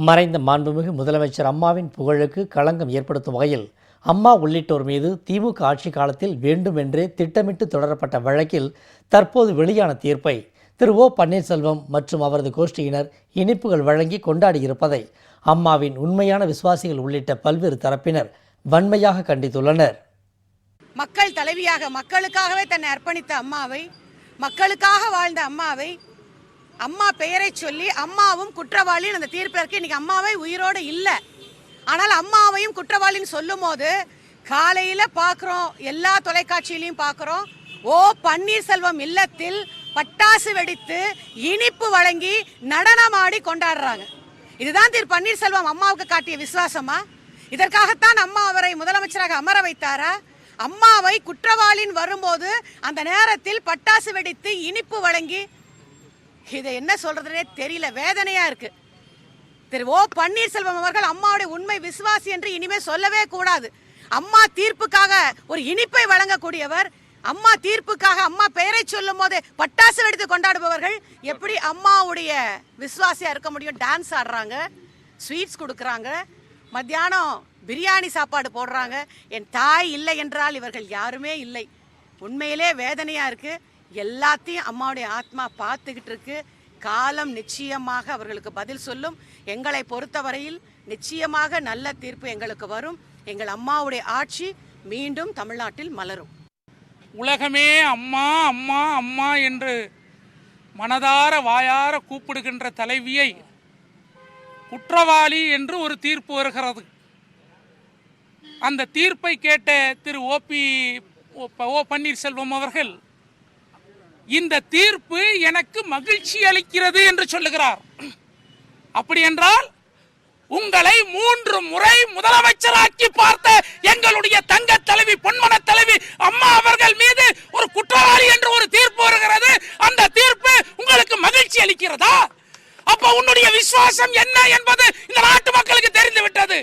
மறைந்த மாண்புமிகு முதலமைச்சர் அம்மாவின் புகழுக்கு களங்கம் ஏற்படுத்தும் வகையில் அம்மா உள்ளிட்டோர் மீது திமுக ஆட்சி காலத்தில் வேண்டுமென்றே திட்டமிட்டு தொடரப்பட்ட வழக்கில் தற்போது வெளியான தீர்ப்பை திரு ஓ பன்னீர்செல்வம் மற்றும் அவரது கோஷ்டியினர் இனிப்புகள் வழங்கி கொண்டாடியிருப்பதை அம்மாவின் உண்மையான விசுவாசிகள் உள்ளிட்ட பல்வேறு தரப்பினர் வன்மையாக கண்டித்துள்ளனர். மக்கள் தலைவியாக மக்களுக்காகவே தன்னை அர்ப்பணித்த அம்மாவை மக்களுக்காக வாழ்ந்த அம்மாவை அம்மா பெயரை சொல்லி அம்மாவும் குற்றவாளின்னு அந்த தீர்ப்பில் இருக்கு. இன்னைக்கு அம்மாவை உயிரோடு இல்லை. ஆனால் அம்மாவையும் குற்றவாளின்னு சொல்லும் போது காலையில் பார்க்குறோம் எல்லா தொலைக்காட்சியிலையும் பார்க்குறோம் ஓ பன்னீர்செல்வம் இல்லத்தில் பட்டாசு வெடித்து இனிப்பு வழங்கி நடனமாடி கொண்டாடுறாங்க. இதுதான் திரு பன்னீர்செல்வம் அம்மாவுக்கு காட்டிய விசுவாசமா? இதற்காகத்தான் அம்மா அவரை முதலமைச்சராக அமர வைத்தாரா? அம்மாவை குற்றவாளின் வரும்போது அந்த நேரத்தில் பட்டாசு வெடித்து இனிப்பு வழங்கி இதை என்ன சொல்றதுனே தெரியல. வேதனையா இருக்கு. திரு ஓ பன்னீர்செல்வம் அவர்கள் அம்மாவுடைய உண்மை விசுவாசி என்று இனிமே சொல்லவே கூடாது. அம்மா தீர்ப்புக்காக ஒரு இனிப்பை வழங்கக்கூடியவர் அம்மா தீர்ப்புக்காக அம்மா பெயரை சொல்லும் போது பட்டாசு வெடித்து கொண்டாடுபவர்கள் எப்படி அம்மாவுடைய விசுவாசியா இருக்க முடியும்? டான்ஸ் ஆடுறாங்க ஸ்வீட்ஸ் கொடுக்குறாங்க மத்தியானம் பிரியாணி சாப்பாடு போடுறாங்க. என் தாய் இல்லை என்றால் இவர்கள் யாருமே இல்லை. உண்மையிலே வேதனையா இருக்கு. எல்லாத்தையும் அம்மாவுடைய ஆத்மா பார்த்துக்கிட்டு இருக்கு காலம் நிச்சயமாக அவர்களுக்கு பதில் சொல்லும். எங்களை பொறுத்தவரையில் நிச்சயமாக நல்ல தீர்ப்பு எங்களுக்கு வரும். எங்கள் அம்மாவுடைய ஆட்சி மீண்டும் தமிழ்நாட்டில் மலரும். உலகமே அம்மா அம்மா அம்மா என்று மனதார வாயார கூப்பிடுகின்ற தலைவியை குற்றவாளி என்று ஒரு தீர்ப்பு வருகிறது. அந்த தீர்ப்பை கேட்ட திரு ஓபி ஓ பன்னீர்செல்வம் அவர்கள் இந்த தீர்ப்பு எனக்கு மகிழ்ச்சி அளிக்கிறது என்று சொல்லுகிறார். அப்படி என்றால் உங்களை மூன்று முறை முதலமைச்சராக்கி பார்த்த எங்களுடைய தங்க தலைவி பொன்மன தலைவி அம்மா அவர்கள் மீது ஒரு குற்றவாளி என்று ஒரு தீர்ப்பு வருகிறது. அந்த தீர்ப்பு உங்களுக்கு மகிழ்ச்சி அளிக்கிறதா? அப்ப உன்னுடைய விசுவாசம் என்ன என்பது இந்த நாட்டு மக்களுக்கு தெரிந்து விட்டது.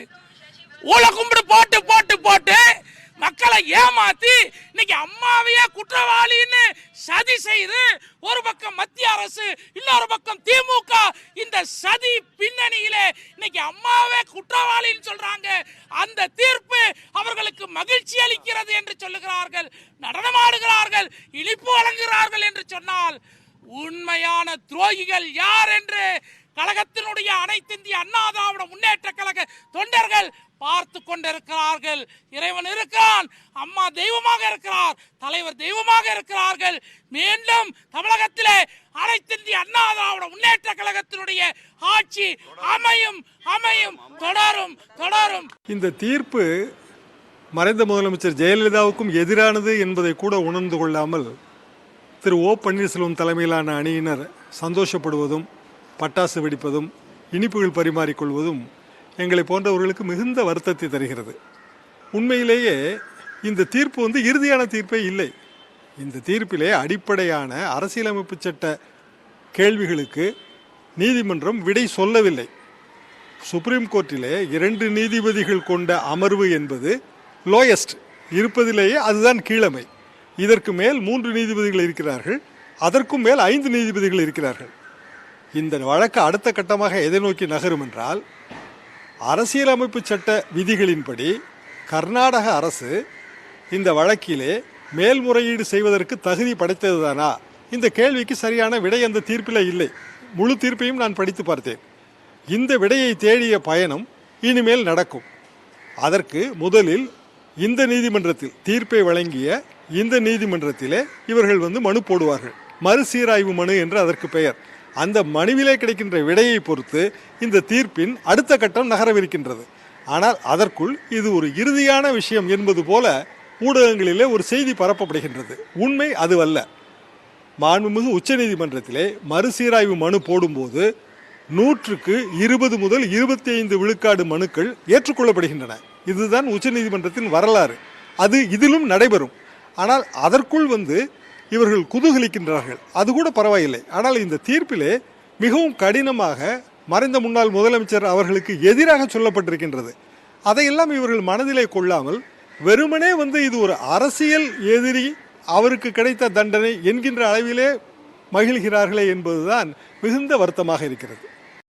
ஊழ கும்பிடு போட்டு போட்டு போட்டு மக்களை ஏமாத்தி இன்னைக்கு அம்மாவையே குற்றவாளின்னு சதி செய்து ஒரு பக்கம் மத்திய அரசு இன்னொரு பக்கம் திமுக. இந்த சதி பின்னணியிலே இன்னைக்கு அம்மாவே குற்றவாளின்னு சொல்றாங்க. அந்த தீர்ப்பு அவர்களுக்கு மகிழ்ச்சி அளிக்கிறது என்று சொல்லுகிறார்கள். நடனமாடுகிறார்கள் இனிப்பு வழங்குகிறார்கள் என்று சொன்னால் உண்மையான துரோகிகள் யார் என்று கழகத்தினுடைய அனைத்திந்திய அண்ணாதாவிட அண்ணா திராவிட முன்னேற்ற கழக தொண்டர்கள் பார்த்து கொண்டிருக்கிறார்கள். இறைவன் இருக்கிறான் அம்மா தெய்வமாக இருக்கிறார். தலைவர் தெய்வமாக இருக்கிறார்கள். மீண்டும் தமிழகத்திலே அனைத்திந்திய அண்ணா திராவிட முன்னேற்ற கழகத்தினுடைய ஆட்சி அமையும் அமையும் தொடரும் தொடரும். இந்த தீர்ப்பு மறைந்த முதலமைச்சர் ஜெயலலிதாவுக்கும் எதிரானது என்பதை கூட உணர்ந்து கொள்ளாமல் திரு ஓ பன்னீர்செல்வம் தலைமையிலான அணியினர் சந்தோஷப்படுவதும் பட்டாசு வெடிப்பதும் இனிப்புகள் பரிமாறிக்கொள்வதும் எங்களை போன்றவர்களுக்கு மிகுந்த வருத்தத்தை தருகிறது. உண்மையிலேயே இந்த தீர்ப்பு வந்து இறுதியான தீர்ப்பே இல்லை. இந்த தீர்ப்பிலே அடிப்படையான அரசியலமைப்பு சட்ட கேள்விகளுக்கு நீதிமன்றம் விடை சொல்லவில்லை. சுப்ரீம் கோர்ட்டிலே இரண்டு நீதிபதிகள் கொண்ட அமர்வு என்பது லோயஸ்ட் இருப்பதிலேயே அதுதான் கீழமை. இதற்கு மேல் மூன்று நீதிபதிகள் இருக்கிறார்கள். அதற்கும் மேல் ஐந்து நீதிபதிகள் இருக்கிறார்கள். இந்த வழக்கு அடுத்த கட்டமாக எதை நோக்கி நகரும் என்றால் அரசியலமைப்பு சட்ட விதிகளின்படி கர்நாடக அரசு இந்த வழக்கிலே மேல்முறையீடு செய்வதற்கு தகுதி படைத்ததுதானா? இந்த கேள்விக்கு சரியான விடை அந்த தீர்ப்பில் இல்லை. முழு தீர்ப்பையும் நான் படித்து பார்த்தேன். இந்த விடையை தேடிய பயணம் இனிமேல் நடக்கும். அதற்கு முதலில் இந்த நீதிமன்றத்தில் தீர்ப்பை வழங்கிய இந்த நீதிமன்றத்திலே இவர்கள் வந்து மனு போடுவார்கள். மறுசீராய்வு மனு என்று அதற்கு பெயர். அந்த மனுவிலே கிடைக்கின்ற விடையை பொறுத்து இந்த தீர்ப்பின் அடுத்த கட்டம் நகரவிருக்கின்றது. ஆனால் அதற்குள் இது ஒரு இறுதியான விஷயம் என்பது போல ஊடகங்களிலே ஒரு செய்தி பரப்பப்படுகின்றது. உண்மை அதுவல்ல. மாண்புமிகு உச்சநீதிமன்றத்திலே மறுசீராய்வு மனு போடும்போது நூற்றுக்கு இருபது முதல் இருபத்தி ஐந்து விழுக்காடு மனுக்கள் ஏற்றுக்கொள்ளப்படுகின்றன. இதுதான் உச்சநீதிமன்றத்தின் வரலாறு. அது இதிலும் நடைபெறும். ஆனால் அதற்குள் வந்து இவர்கள் குதூகலிக்கின்றார்கள். அது கூட பரவாயில்லை. ஆனால் இந்த தீர்ப்பிலே மிகவும் கடினமாக மறைந்த முன்னாள் முதலமைச்சர் அவர்களுக்கு எதிராக சொல்லப்பட்டிருக்கின்றது. அதையெல்லாம் இவர்கள் மனதிலே கொள்ளாமல் வெறுமனே வந்து இது ஒரு அரசியல் எதிரி அவருக்கு கிடைத்த தண்டனை என்கின்ற அளவிலே மகிழ்கிறார்களே என்பதுதான் மிகுந்த வருத்தமாக இருக்கிறது.